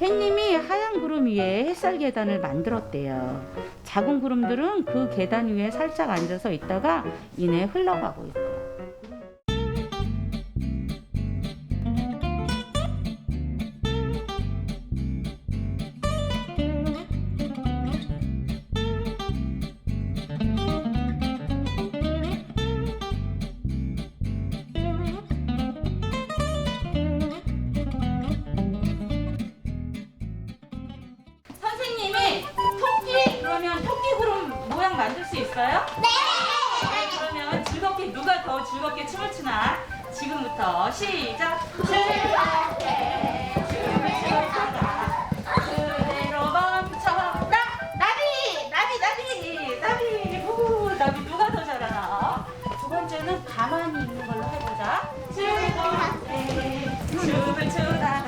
햇님이 하얀 구름 위에 햇살 계단을 만들었대요. 작은 구름들은 그 계단 위에 살짝 앉아서 있다가 이내 흘러가고 있고. 있어요? 네. 그러면 즐겁게 누가 더 즐겁게 춤을 추나 지금부터 시작. 즐겁게 춤을 추다가 그대로 멈춰. 나 나비 나비 나비 나비 후 나비 누가 더 잘하나? 두 번째는 가만히 있는 걸로 해보자. 즐겁게 춤을 추다가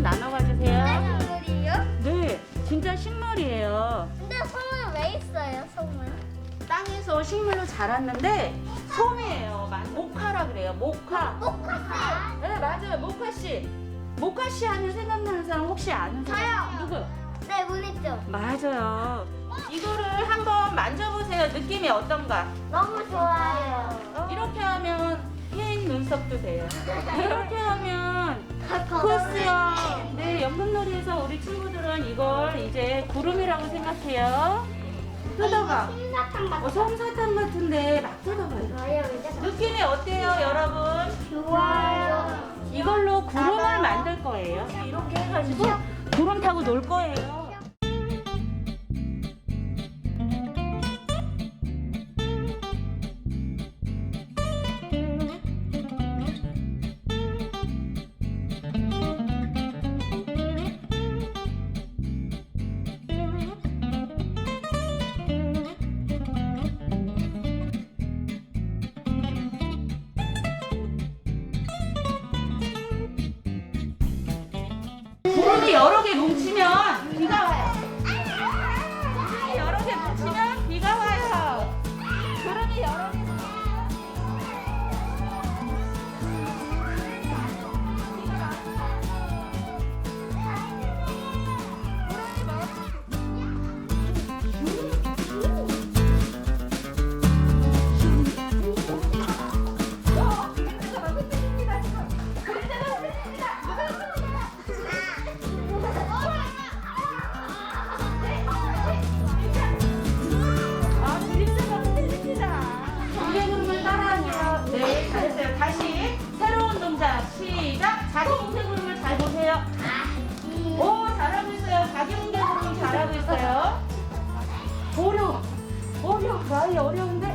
하나씩 나눠 가주세요. 식물이요? 네, 진짜 식물이에요. 근데 소문 왜 있어요 소문? 땅에서 식물로 자랐는데 솜이에요. 마- 모카라 그래요. 모카. 목화씨 네, 맞아요. 모카 씨. 모카 씨 하면 생각나는 사람 혹시 아는 사람? 저요. 누구? 네 문있죠 맞아요. 이거를 한번 만져보세요. 느낌이 어떤가? 너무 좋아요 이렇게 하면 흰 눈썹도 돼요. 이렇게 하면. 네, 연금놀이에서 우리 친구들은 이걸 이제 구름이라고 생각해요. 뜯어봐. 솜사탕 어, 같은 솜사탕 같은데 막 뜯어봐요. 느낌이 어때요, 여러분? 좋아요 이걸로 구름을 만들 거예요. 이렇게 해가지고 구름 타고 놀 거예요. 구름이 여러 개 뭉치면 비가 와요. 구름이 여러 개 뭉치면 비가 와요. 구름이 여러 개 시작. 자기 동생구름을 잘 보세요. 오, 잘하고 있어요. 자기 동생구름 잘하고 있어요. 어려워. 어려워. 많이 어려운데?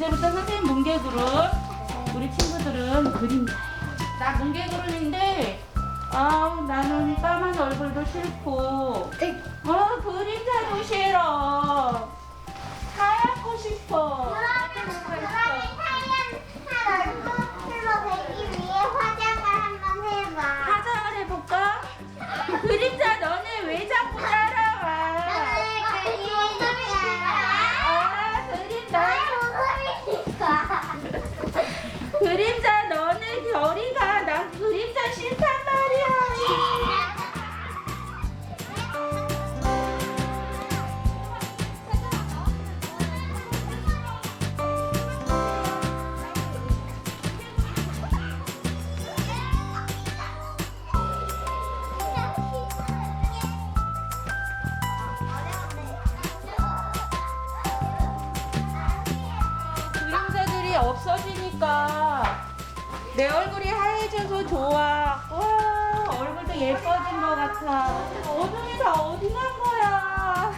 이제부터 선생님 뭉개그룹 우리 친구들은 그림 나 그림인데 아우 나는 까만 얼굴도 싫고. 어 그림자도 싫어. 하얗고 싶어 내 얼굴이 하얘져서 좋아. 와, 얼굴도 예뻐진 것 같아. 어둠이 다 어디 간 거야?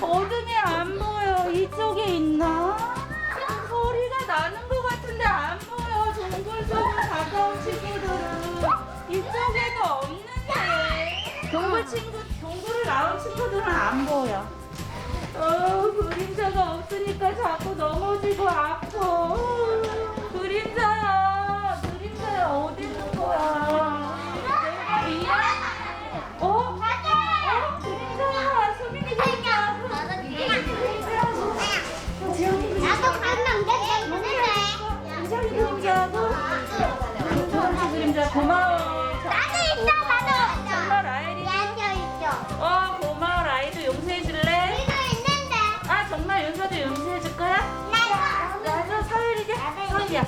어둠이 안 보여. 이쪽에 있나? 소리가 나는 것 같은데 안 보여. 동글동글 가까운 친구들은. 이쪽에도 없는데. 동굴 친구, 동굴을 나온 친구들은 안 보여. 어, 그림자가 없으니까 자꾸 넘어지고 아파. 고마워. 나도 있어, 나도. 정말 라엘이. 얘도 있어. 어, 고마워 아이도 용서해줄래? 이거 있는데. 아 정말 윤서도 용서해줄 거야? 나도. 나도 서율이게? 서율이야.